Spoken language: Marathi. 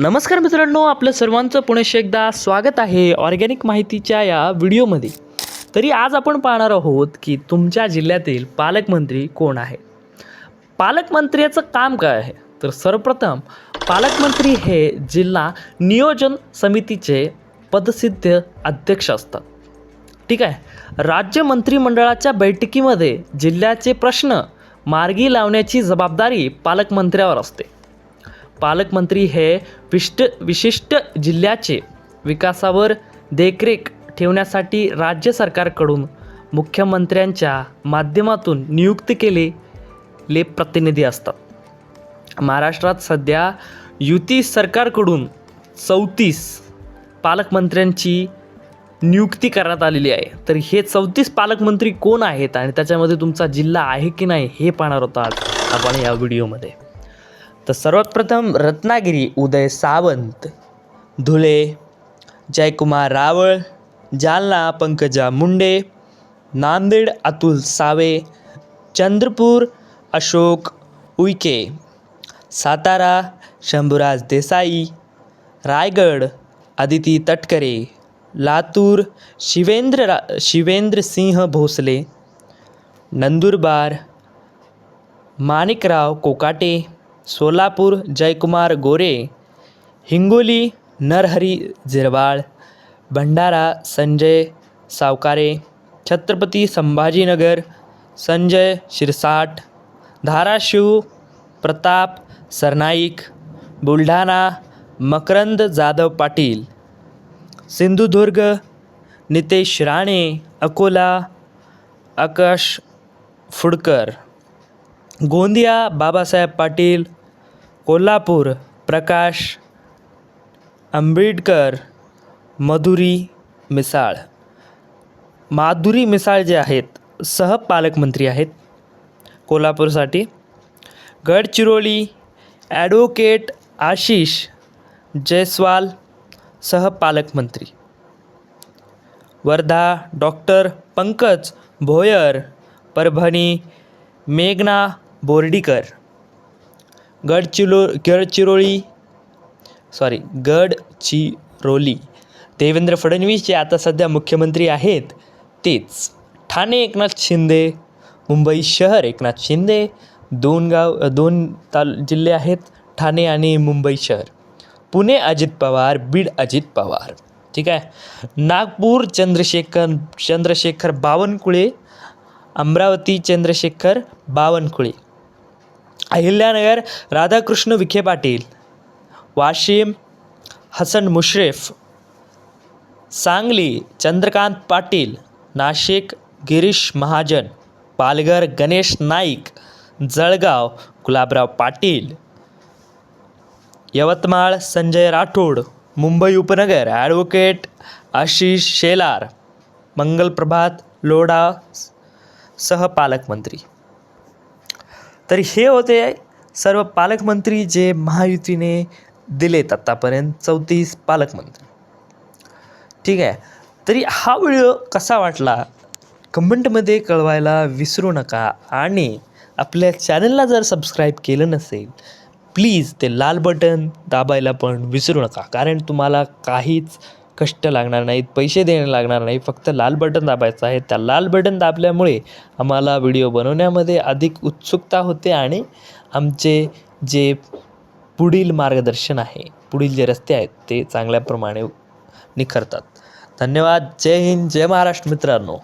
नमस्कार मित्रांनो आपलं सर्वांचं पुणेश एकदा स्वागत आहे ऑर्गॅनिक माहितीच्या या व्हिडिओमध्ये. तरी आज आपण पाहणार आहोत की तुमच्या जिल्ह्यातील पालकमंत्री कोण आहे? पालकमंत्र्याचं काम काय आहे? तर सर्वप्रथम पालकमंत्री हे जिल्हा नियोजन समितीचे पदसिद्ध अध्यक्ष असतात. ठीक आहे? राज्य मंत्रिमंडळाच्या बैठकीमध्ये जिल्ह्याचे प्रश्न मार्गी लावण्याची जबाबदारी पालकमंत्र्यावर असते. पालकमंत्री हे विष्ट विशिष्ट जिल्ह्याचे विकासावर देखरेख ठेवण्यासाठी राज्य सरकारकडून मुख्यमंत्र्यांच्या माध्यमातून नियुक्त केलेले प्रतिनिधी असतात. महाराष्ट्रात सध्या युती सरकारकडून चौतीस पालकमंत्र्यांची नियुक्ती करण्यात आलेली आहे. तर हे चौतीस पालकमंत्री कोण आहेत आणि त्याच्यामध्ये तुमचा जिल्हा आहे की नाही हे पाहणार होता आज आपण या व्हिडिओमध्ये. तर सर्वात प्रथम रत्नागिरी उदय सावंत धुळे जयकुमार रावळ जालना पंकजा मुंडे नांदेड अतुल सावे चंद्रपूर अशोक उईके सातारा शंभूराज देसाई रायगड आदिती तटकरे लातूर शिवेंद्र रा शिवेंद्र सिंह भोसले नंदुरबार माणिकराव कोकाटे सोलापूर जयकुमार गोरे हिंगोली नरहरी झिरवाळ भंडारा संजय सावकारे छत्रपती संभाजीनगर संजय शिरसाट धाराशिव प्रताप सरनाईक बुलढाणा मकरंद जाधव पाटील सिंधुदुर्ग नितेश राणे अकोला आकाश फुडकर गोंदिया बाबासाहेब पाटील कोल्हापूर प्रकाश आंबेडकर मधुरी मिसाळ. माधुरी मिसाळ जे आहेत सहपालकमंत्री आहेत कोल्हापूरसाठी. गडचिरोली ॲडव्होकेट आशिष जयस्वाल सहपालकमंत्री वर्धा डॉक्टर पंकज भोयर परभणी मेघना बोर्डीकर. गडचिरो गडचिरोळी सॉरी गडचिरोली. देवेंद्र फडणवीस जे आता सध्या मुख्यमंत्री आहेत तेच. ठाणे एकनाथ शिंदे मुंबई शहर एकनाथ शिंदे दोन गाव दोन ताल जिल्हे आहेत ठाणे आणि मुंबई शहर. पुणे अजित पवार बीड अजित पवार. ठीक आहे? नागपूर चंद्रशेखर चंद्रशेखर बावनकुळे अमरावती चंद्रशेखर बावनकुळे. अहिल्यानगर राधाकृष्ण विखे पाटील वाशिम हसन मुश्रेफ सांगली चंद्रकांत पाटील नाशिक गिरीश महाजन पालघर गणेश नाईक जळगाव गुलाबराव पाटील यवतमाळ संजय राठोड मुंबई उपनगर ॲडव्होकेट आशिष शेलार मंगलप्रभात लोढा सहपालकमंत्री तर हे होते सर्व पालकमंत्री जे महायुतीने दिलेत आत्तापर्यंत चौतीस पालकमंत्री. ठीक आहे? तरी हा व्हिडिओ कसा वाटला? कमेंटमध्ये कळवायला विसरू नका आणि आपल्या चॅनलला जर सबस्क्राईब केलं नसेल प्लीज ते लाल बटन दाबायला पण विसरू नका. कारण तुम्हाला काहीच कष्ट लागणार नाहीत पैसे देणे लागणार नाही फक्त लाल बटन दाबायचं आहे. त्या लाल बटन दाबल्यामुळे आम्हाला व्हिडिओ बनवण्यामध्ये अधिक उत्सुकता होते आणि आमचे जे पुढील मार्गदर्शन आहे पुढील जे रस्ते आहेत ते चांगल्याप्रमाणे निखरतात. धन्यवाद. जय हिंद. जय महाराष्ट्र मित्रांनो.